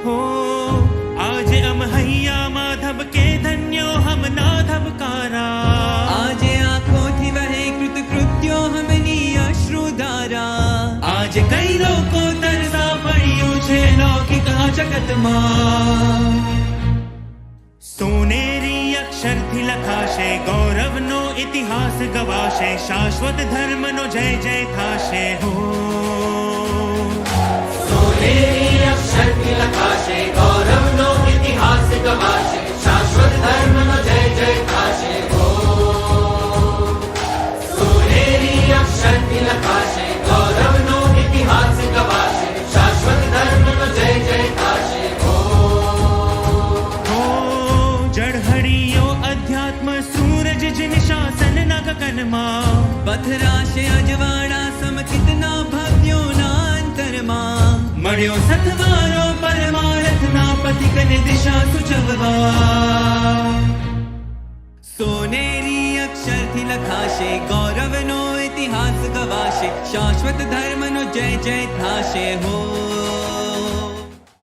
હો આજે અમ હૈયા માધવ કે ધન્યો હમ નાધવ કારા આજે આંખો થી વહે કૃત કૃત્યો અશ્રુ ધારા આજે કઈ લોકો તરસા પડ્યું છે લૌકિક જગતમાં સોનેરી અક્ષરથી લખાશે ગૌરવનો ઇતિહાસ ગવાશે શાશ્વત ધર્મનો જય જય થાશે હો जीवन मां पथराश अजवाड़ा सम कितना भाग्यो नांतर मां मण्यो सतवारो परमार्थ ना पति कने दिशा सुचववा सोनेरी अक्षर थी लखाशे गौरव नो इतिहास गवाशे शाश्वत धर्म नो जय जय थाशे हो।